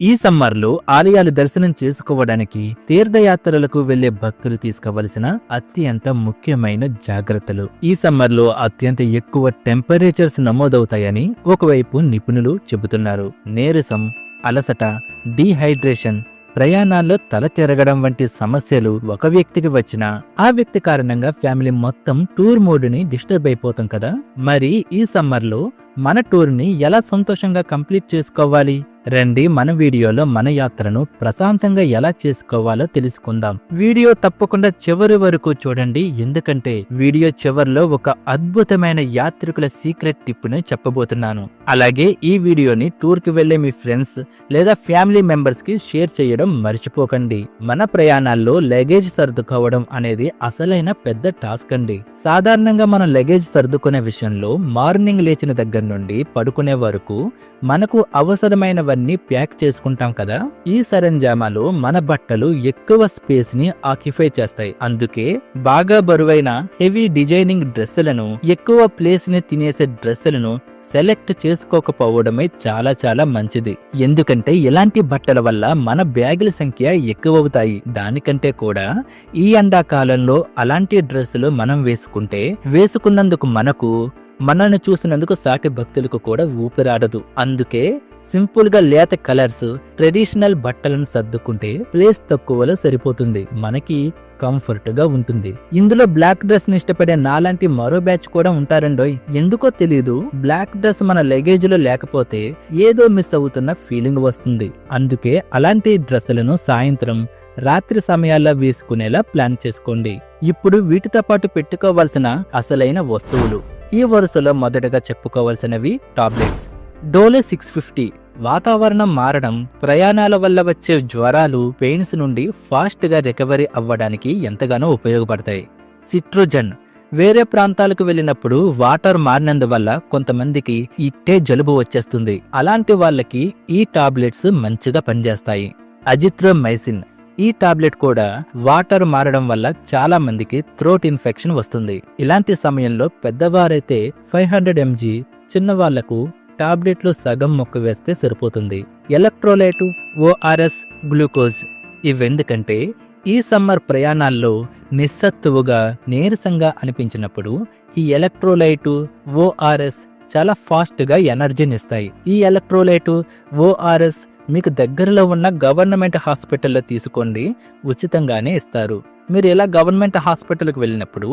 ఈ సమ్మర్లో ఆలయాలు దర్శనం చేసుకోవడానికి తీర్థయాత్రలకు వెళ్ళే భక్తులు తీసుకోవలసిన అత్యంత ముఖ్యమైన జాగ్రత్తలు. ఈ సమ్మర్లో అత్యంత ఎక్కువ టెంపరేచర్స్ నమోదవుతాయని ఒకవైపు నిపుణులు చెబుతున్నారు. నీరసం అలసట డీహైడ్రేషన్ ప్రయాణాల్లో తల తిరగడం వంటి సమస్యలు ఒక వ్యక్తికి వచ్చినా ఆ వ్యక్తి కారణంగా ఫ్యామిలీ మొత్తం టూర్ మోడ్ని డిస్టర్బ్ అయిపోతాం కదా. మరి ఈ సమ్మర్లో మన టూర్ని ఎలా సంతోషంగా కంప్లీట్ చేసుకోవాలి? రండి మన వీడియోలో మన యాత్రను ప్రశాంతంగా ఎలా చేసుకోవాలో తెలుసుకుందాం. వీడియో తప్పకుండా చివరి వరకు చూడండి. ఎందుకంటే వీడియో చివరిలో ఒక అద్భుతమైన యాత్రికుల సీక్రెట్ టిప్ని చెప్పబోతున్నాను. అలాగే ఈ వీడియోని టూర్కి వెళ్ళే మీ ఫ్రెండ్స్ లేదా ఫ్యామిలీ మెంబర్స్కి షేర్ చేయడం మర్చిపోకండి. మన ప్రయాణాల్లో లగేజ్ సర్దుకోవడం అనేది అసలైన పెద్ద టాస్క్ అండి. సాధారణంగా మనం లగేజ్ సర్దుకునే విషయంలో మార్నింగ్ లేచిన దగ్గర నుండి పడుకునే వరకు మనకు అవసరమైనవన్నీ ప్యాక్ చేసుకుంటాం కదా? ఈ సరంజామాలు మన బట్టలు ఎక్కువ స్పేస్ని ఆక్యుపై చేస్తాయి. అందుకే బాగా బరువైన హెవీ డిజైనింగ్ డ్రెస్సులను ఎక్కువ ప్లేస్ని తినేసే డ్రెస్సులను సెలెక్ట్ చేసుకోకపోవడమే చాలా చాలా మంచిది. ఎందుకంటే ఇలాంటి బట్టల వల్ల మన బ్యాగుల సంఖ్య ఎక్కువవుతాయి. దానికంటే కూడా ఈ ఎండాకాలంలో అలాంటి డ్రెస్సులు మనం వేసుకుంటే వేసుకున్నందుకు మనకు మనల్ని చూసినందుకు సాటి భక్తులకు కూడా ఊపిరాడదు. అందుకే సింపుల్గా లేత కలర్స్ ట్రెడిషనల్ బట్టలను సర్దుకుంటే ప్లేస్ తక్కువలో సరిపోతుంది. మనకి కంఫర్ట్గా ఉంటుంది. ఇందులో బ్లాక్ డ్రెస్ని ఇష్టపడే నాలాంటి మరో బ్యాచ్ కూడా ఉంటారండోయ్. ఎందుకో తెలియదు బ్లాక్ డ్రెస్ మన లగేజ్లో లేకపోతే ఏదో మిస్ అవుతున్న ఫీలింగ్ వస్తుంది. అందుకే అలాంటి డ్రెస్సులను సాయంత్రం రాత్రి సమయాల్లో వేసుకునేలా ప్లాన్ చేసుకోండి. ఇప్పుడు వీటితో పాటు పెట్టుకోవాల్సిన అసలైన వస్తువులు. ఈ వరుసలో మొదటగా చెప్పుకోవాల్సినవి టాబ్లెట్స్. Dolo six fifty. వాతావరణం మారడం ప్రయాణాల వల్ల వచ్చే జ్వరాలు పెయిన్స్ నుండి ఫాస్ట్గా రికవరీ అవ్వడానికి ఎంతగానో ఉపయోగపడతాయి. సిట్రోజన్. వేరే ప్రాంతాలకు వెళ్ళినప్పుడు వాటర్ మారినందువల్ల కొంతమందికి ఇట్టే జలుబు వచ్చేస్తుంది. అలాంటి వాళ్ళకి ఈ టాబ్లెట్స్ మంచిగా పనిచేస్తాయి. అజిత్రోమైసిన్. ఈ టాబ్లెట్ కూడా వాటర్ మారడం వల్ల చాలా మందికి థ్రోట్ ఇన్ఫెక్షన్ వస్తుంది. ఇలాంటి సమయంలో పెద్దవారైతే ఫైవ్ హండ్రెడ్ ఎంజీ చిన్నవాళ్ళకు టాబ్లెట్లు సగం మొక్క వేస్తే సరిపోతుంది. ఎలక్ట్రోలైటు ఓఆర్ఎస్ గ్లూకోజ్ ఇవెందుకంటే ఈ సమ్మర్ ప్రయాణాల్లో నిస్సత్తువుగా నీరసంగా అనిపించినప్పుడు ఈ ఎలక్ట్రోలైటు ఓఆర్ఎస్ చాలా ఫాస్ట్గా ఎనర్జీని ఇస్తాయి ఈ ఎలక్ట్రోలైటు ఓఆర్ఎస్ మీకు దగ్గరలో ఉన్న గవర్నమెంట్ హాస్పిటల్లో తీసుకోండి ఉచితంగానే ఇస్తారు. మీరు ఇలా గవర్నమెంట్ హాస్పిటల్కి వెళ్ళినప్పుడు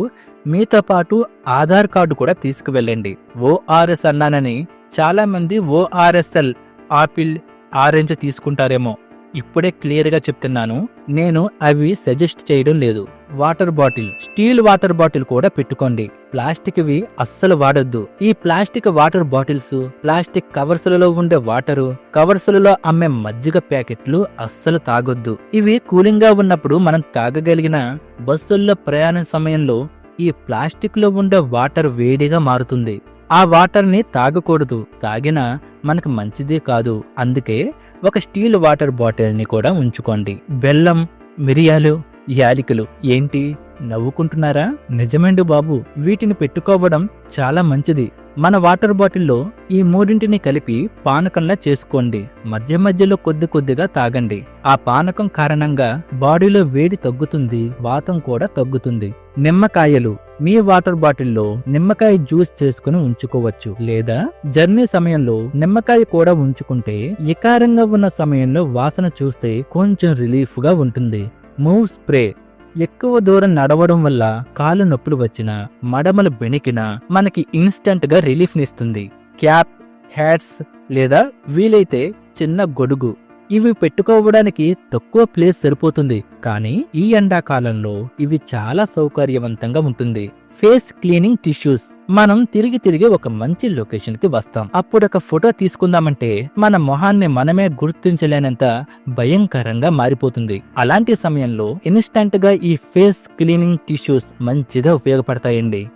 మీతో పాటు ఆధార్ కార్డు కూడా తీసుకువెళ్ళండి. ఓఆర్ఎస్ అన్నానని చాలామంది ఓఆర్ఎస్ఎల్ ఆపిల్ ఆరెంజ్ తీసుకుంటారేమో. ఇప్పుడే క్లియర్గా చెప్తున్నాను నేను అవి సజెస్ట్ చేయడం లేదు. Water bottle steel water bottle కూడా పెట్టుకోండి. ప్లాస్టిక్వి అస్సలు వాడొద్దు. ఈ ప్లాస్టిక్ వాటర్ బాటిల్స్ ప్లాస్టిక్ కవర్సులలో ఉండే వాటరు కవర్సులలో అమ్మే మజ్జిగ ప్యాకెట్లు అస్సలు తాగొద్దు. ఇవి కూలింగ్గా ఉన్నప్పుడు మనం తాగగలిగిన బస్సుల్లో ప్రయాణం సమయంలో ఈ ప్లాస్టిక్లో ఉండే వాటర్ వేడిగా మారుతుంది. ఆ వాటర్ని తాగకూడదు. తాగినా మనకు మంచిదే కాదు. అందుకే ఒక స్టీల్ వాటర్ బాటిల్ని కూడా ఉంచుకోండి. బెల్లం మిరియాలు యాలికలు ఏంటి? నవ్వుకుంటున్నారా? నిజమండి బాబు. వీటిని పెట్టుకోవడం చాలా మంచిది. మన వాటర్ బాటిల్లో ఈ మూడింటిని కలిపి పానకంలా చేసుకోండి. మధ్య మధ్యలో కొద్ది కొద్దిగా తాగండి. ఆ పానకం కారణంగా బాడీలో వేడి తగ్గుతుంది వాతం కూడా తగ్గుతుంది. నిమ్మకాయలు మీ వాటర్ బాటిల్లో నిమ్మకాయ జ్యూస్ చేసుకుని ఉంచుకోవచ్చు. లేదా జర్నీ సమయంలో నిమ్మకాయ కూడా ఉంచుకుంటే ఇకారంగా ఉన్న సమయంలో వాసన చూస్తే కొంచెం రిలీఫ్గా ఉంటుంది. మూవ్ స్ప్రే ఎక్కువ దూరం నడవడం వల్ల కాలు నొప్పులు వచ్చినా మడమలు బెణికినా మనకి ఇన్స్టంట్గా రిలీఫ్ నిస్తుంది క్యాప్ హ్యాట్స్ లేదా వీలైతే చిన్న గొడుగు. ఇవి పెట్టుకోవడానికి తక్కువ ప్లేస్ సరిపోతుంది. కానీ ఈ ఎండాకాలంలో ఇవి చాలా సౌకర్యవంతంగా ఉంటుంది. Face cleaning tissues. మనం తిరిగి తిరిగి ఒక మంచి లొకేషన్కి వస్తాం. అప్పుడు ఒక ఫోటో తీసుకుందామంటే మన మొహాన్ని మనమే గుర్తించలేనంత భయంకరంగా మారిపోతుంది. అలాంటి సమయంలో ఇన్స్టంట్గా ఈ ఫేస్ క్లీనింగ్ టిష్యూస్ మంచిగా ఉపయోగపడతాయండి.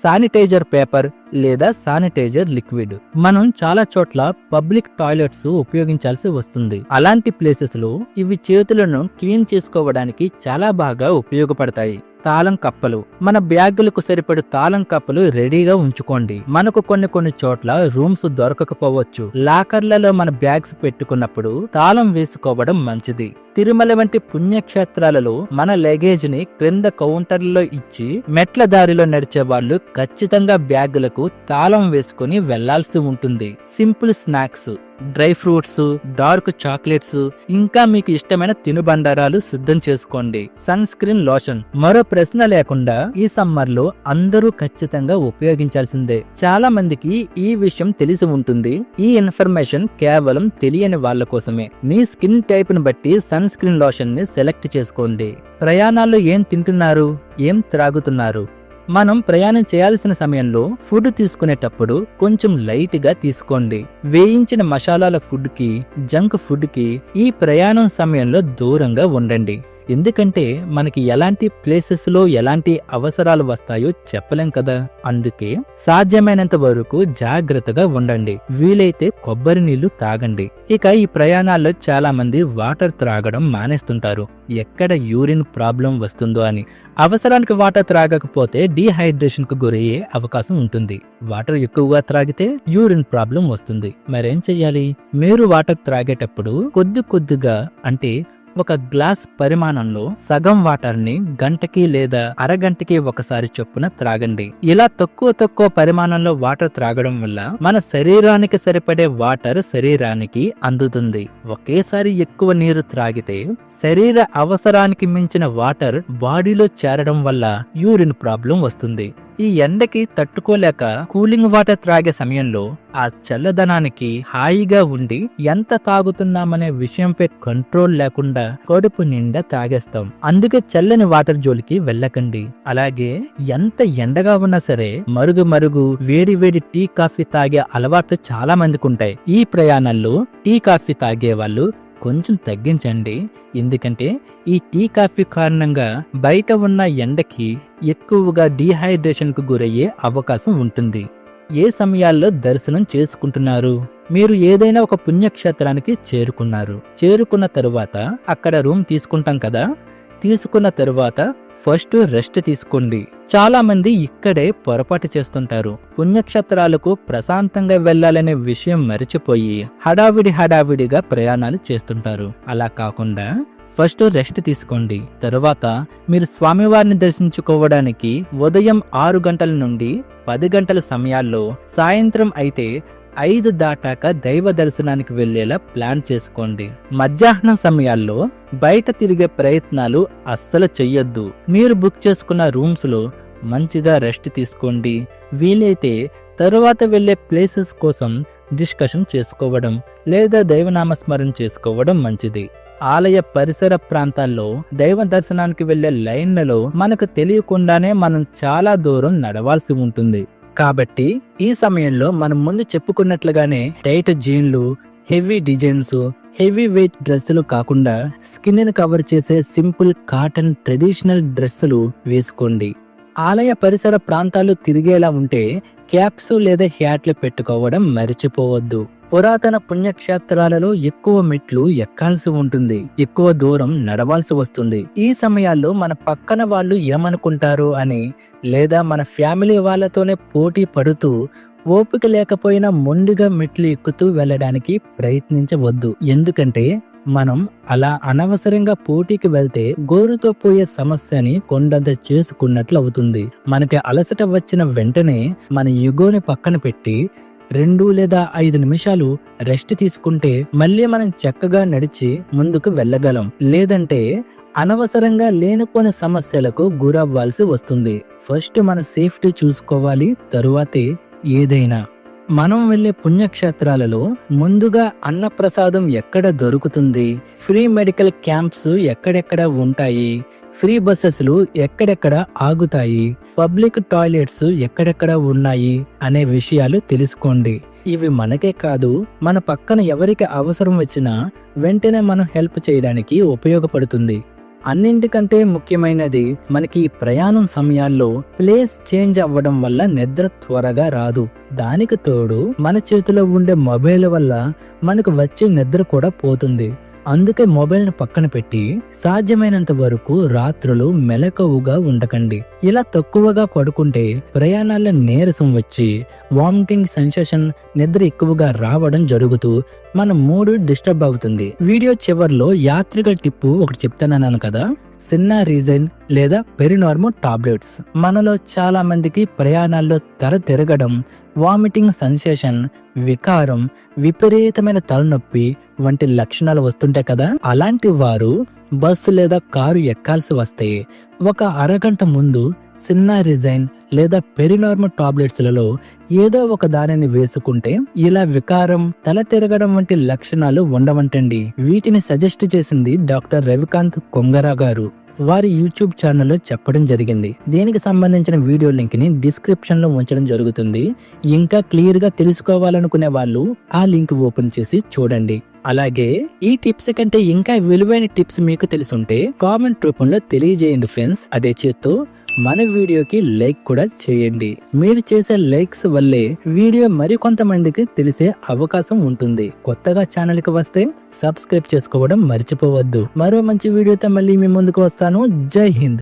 శానిటైజర్ పేపర్ లేదా శానిటైజర్ లిక్విడ్. మనం చాలా చోట్ల పబ్లిక్ టాయిలెట్స్ ఉపయోగించాల్సి వస్తుంది. అలాంటి ప్లేసెస్లో ఇవి చేతులను క్లీన్ చేసుకోవడానికి చాలా బాగా ఉపయోగపడతాయి. తాళం కప్పలు. మన బ్యాగులకు సరిపడు తాళం కప్పలు రెడీగా ఉంచుకోండి. మనకు కొన్ని కొన్ని చోట్ల రూమ్స్ దొరకకపోవచ్చు. లాకర్లలో మన బ్యాగ్స్ పెట్టుకున్నప్పుడు తాళం వేసుకోవడం మంచిది. తిరుమల వంటి పుణ్యక్షేత్రాలలో మన లగేజ్ని క్రింద కౌంటర్లో ఇచ్చి మెట్ల దారిలో నడిచే వాళ్ళు ఖచ్చితంగా బ్యాగులకు తాళం వేసుకుని వెళ్ళాల్సి ఉంటుంది. Simple snacks dry fruits dark chocolates ఇంకా మీకు ఇష్టమైన తినుబండారాలు సిద్ధం చేసుకోండి. Sunscreen lotion. మరో ప్రశ్న లేకుండా ఈ సమ్మర్లో అందరూ ఖచ్చితంగా ఉపయోగించాల్సిందే. చాలా మందికి ఈ విషయం తెలిసి ఉంటుంది. ఈ ఇన్ఫర్మేషన్ కేవలం తెలియని వాళ్ళ కోసమే. మీ స్కిన్ టైప్ను బట్టి సన్ సన్ స్క్రీన్ లోషన్ని సెలెక్ట్ చేసుకోండి. ప్రయాణాల్లో ఏం తింటున్నారు? ఏం త్రాగుతున్నారు? మనం ప్రయాణం చేయాల్సిన సమయంలో ఫుడ్ తీసుకునేటప్పుడు కొంచెం లైట్గా తీసుకోండి. వేయించిన మసాలాల ఫుడ్కి జంక్ ఫుడ్కి ఈ ప్రయాణం సమయంలో దూరంగా ఉండండి. ఎందుకంటే మనకి ఎలాంటి ప్లేసెస్లో ఎలాంటి అవసరాలు వస్తాయో చెప్పలేం కదా. అందుకే సాధ్యమైనంత వరకు జాగ్రత్తగా ఉండండి. వీలైతే కొబ్బరి నీళ్ళు తాగండి. ఇక ఈ ప్రయాణాల్లో చాలా మంది వాటర్ త్రాగడం మానేస్తుంటారు. ఎక్కడ యూరిన్ ప్రాబ్లం వస్తుందో అని. అవసరానికి వాటర్ త్రాగకపోతే డీహైడ్రేషన్కు గురయ్యే అవకాశం ఉంటుంది. వాటర్ ఎక్కువగా త్రాగితే యూరిన్ ప్రాబ్లం వస్తుంది. మరేం చెయ్యాలి? మీరు వాటర్ త్రాగేటప్పుడు కొద్ది కొద్దిగా అంటే ఒక గ్లాస్ పరిమాణంలో సగం వాటర్ని గంటకి లేదా అరగంటకి ఒకసారి చొప్పున త్రాగండి. ఇలా తక్కువ తక్కువ పరిమాణంలో వాటర్ త్రాగడం వల్ల మన శరీరానికి సరిపడే వాటర్ శరీరానికి అందుతుంది. ఒకేసారి ఎక్కువ నీరు త్రాగితే శరీర అవసరానికి మించిన వాటర్ బాడీలో చేరడం వల్ల యూరిన్ ప్రాబ్లం వస్తుంది. ఈ ఎండకి తట్టుకోలేక కూలింగ్ వాటర్ త్రాగే సమయంలో ఆ చల్లదనానికి హాయిగా ఉండి ఎంత తాగుతున్నామనే విషయంపై కంట్రోల్ లేకుండా కడుపు నిండా తాగేస్తాం. అందుకే చల్లని వాటర్ జోలికి వెళ్ళకండి. అలాగే ఎంత ఎండగా ఉన్నా సరే మరుగు మరుగు వేడి వేడి టీ కాఫీ తాగే అలవాట్లు చాలా మందికి ఉంటాయి. ఈ ప్రయాణాల్లో టీ కాఫీ తాగే వాళ్ళు కొంచెం తగ్గించండి. ఎందుకంటే ఈ టీ కాఫీ కారణంగా బయట ఉన్న ఎండకి ఎక్కువగా డీహైడ్రేషన్కు గురయ్యే అవకాశం ఉంటుంది. ఏ సమయాల్లో దర్శనం చేసుకుంటున్నారు? మీరు ఏదైనా ఒక పుణ్యక్షేత్రానికి చేరుకున్నారు. చేరుకున్న తరువాత అక్కడ రూమ్ తీసుకుంటాం కదా? తీసుకున్న తరువాత ఫస్ట్ రెస్ట్ తీసుకోండి. చాలా మంది ఇక్కడే పొరపాటు చేస్తుంటారు. పుణ్యక్షేత్రాలకు ప్రశాంతంగా వెళ్ళాలనే విషయం మరిచిపోయి హడావిడి హడావిడిగా ప్రయాణాలు చేస్తుంటారు. అలా కాకుండా ఫస్ట్ రెస్ట్ తీసుకోండి. తరువాత మీరు స్వామివారిని దర్శించుకోవడానికి ఉదయం ఆరు గంటల నుండి పది గంటల సమయాల్లో సాయంత్రం అయితే ఐదు దాటాక దైవ దర్శనానికి వెళ్ళేలా ప్లాన్ చేసుకోండి. మధ్యాహ్నం సమయాల్లో బయట తిరిగే ప్రయత్నాలు అస్సలు చెయ్యొద్దు. మీరు బుక్ చేసుకున్న రూమ్స్లో మంచిగా రెస్ట్ తీసుకోండి. వీలైతే తరువాత వెళ్ళే ప్లేసెస్ కోసం డిస్కషన్ చేసుకోవడం లేదా దైవనామస్మరణ చేసుకోవడం మంచిది. ఆలయ పరిసర ప్రాంతాల్లో దైవ దర్శనానికి వెళ్ళే లైన్లలో మనకు తెలియకుండానే మనం చాలా దూరం నడవాల్సి ఉంటుంది. కాబట్టి ఈ సమయంలో మనం ముందు చెప్పుకున్నట్లుగానే టైట్ జీన్లు హెవీ డిజైన్స్ హెవీ వెయిట్ డ్రెస్సులు కాకుండా స్కిన్ను కవర్ చేసే సింపుల్ కాటన్ ట్రెడిషనల్ డ్రెస్సులు వేసుకోండి. ఆలయ పరిసర ప్రాంతాలు తిరిగేలా ఉంటే క్యాప్స్ లేదా హ్యాట్లు పెట్టుకోవడం మరిచిపోవద్దు. పురాతన పుణ్యక్షేత్రాలలో ఎక్కువ మెట్లు ఎక్కాల్సి ఉంటుంది. ఎక్కువ దూరం నడవాల్సి వస్తుంది. ఈ సమయాల్లో మన పక్కన వాళ్ళు ఏమనుకుంటారు అని లేదా మన ఫ్యామిలీ వాళ్ళతోనే పోటీ పడుతూ ఓపిక లేకపోయినా మొండిగా మెట్లు ఎక్కుతూ వెళ్ళడానికి ప్రయత్నించవద్దు. ఎందుకంటే మనం అలా అనవసరంగా పోటీకి వెళ్తే గోరుతో పోయే సమస్యని కొండంత చేసుకున్నట్లు అవుతుంది. మనకి అలసట వచ్చిన వెంటనే మన యుగోని పక్కన పెట్టి రెండు లేదా ఐదు నిమిషాలు రెస్ట్ తీసుకుంటే మళ్ళీ మనం చక్కగా నడిచి ముందుకు వెళ్ళగలం. లేదంటే అనవసరంగా లేనిపోని సమస్యలకు గురవ్వాల్సి వస్తుంది. ఫస్ట్ మన సేఫ్టీ చూసుకోవాలి తరువాతే ఏదైనా. మనం వెళ్ళే పుణ్యక్షేత్రాలలో ముందుగా అన్నప్రసాదం ఎక్కడ దొరుకుతుంది? ఫ్రీ మెడికల్ క్యాంప్స్ ఎక్కడెక్కడ ఉంటాయి? ఫ్రీ బస్సెస్లు ఎక్కడెక్కడ ఆగుతాయి? పబ్లిక్ టాయిలెట్స్ ఎక్కడెక్కడ ఉన్నాయి? అనే విషయాలు తెలుసుకోండి. ఇవి మనకే కాదు మన పక్కన ఎవరికి అవసరం వచ్చినా వెంటనే మనం హెల్ప్ చేయడానికి ఉపయోగపడుతుంది. అన్నింటికంటే ముఖ్యమైనది మనకి ప్రయాణం సమయాల్లో ప్లేస్ చేంజ్ అవ్వడం వల్ల నిద్ర త్వరగా రాదు. దానికి తోడు మన చేతిలో ఉండే మొబైల్ వల్ల మనకు వచ్చే నిద్ర కూడా పోతుంది. అందుకే మొబైల్ను పక్కన పెట్టి సాధ్యమైనంత వరకు రాత్రులు మెలకువగా ఉండకండి. ఇలా తక్కువగా పడుకుంటే ప్రయాణాల్లో నీరసం వచ్చి వామిటింగ్ సెన్సేషన్ నిద్ర ఎక్కువగా రావడం జరుగుతూ మన మూడు డిస్టర్బ్ అవుతుంది. వీడియో చివర్లో యాత్రిక టిప్పు ఒకటి చెప్తానన్నాను కదా? సిన్నా రీజన్ లేదా పెరినార్మో టాబ్లెట్స్. మనలో చాలా మందికి ప్రయాణాల్లో తెర తిరగడం వామిటింగ్ సెన్సేషన్ వికారం విపరీతమైన తలనొప్పి వంటి లక్షణాలు వస్తుంటాయి కదా? అలాంటి వారు బస్సు లేదా కారు ఎక్కాల్సి వస్తే ఒక అరగంట ముందు సిన్నా రిజైన్ లేదా పెరినార్మల్ టాబ్లెట్స్లలో ఏదో ఒక దానిని వేసుకుంటే ఇలా వికారం తల తిరగడం వంటి లక్షణాలు ఉండవంటండి. వీటిని సజెస్ట్ చేసింది డాక్టర్ రవికాంత్ కొంగరా గారు. వారి యూట్యూబ్ ఛానల్లో చెప్పడం జరిగింది. దీనికి సంబంధించిన వీడియో లింక్ని డిస్క్రిప్షన్లో ఉంచడం జరుగుతుంది. ఇంకా క్లియర్గా తెలుసుకోవాలనుకునే వాళ్ళు ఆ లింక్ ఓపెన్ చేసి చూడండి. అలాగే ఈ టిప్స్ కంటే ఇంకా విలువైన టిప్స్ మీకు తెలుసుంటే కామెంట్ రూపంలో తెలియజేయండి ఫ్రెండ్స్. అదే చేత్తో మన వీడియోకి లైక్ కూడా చేయండి. మీరు చేసే లైక్స్ వల్లే వీడియో మరికొంతమందికి తెలిసే అవకాశం ఉంటుంది. కొత్తగా ఛానల్కి వస్తే సబ్స్క్రైబ్ చేసుకోవడం మర్చిపోవద్దు. మరో మంచి వీడియోతో మళ్ళీ మీ ముందుకు వస్తాను. జై హింద్.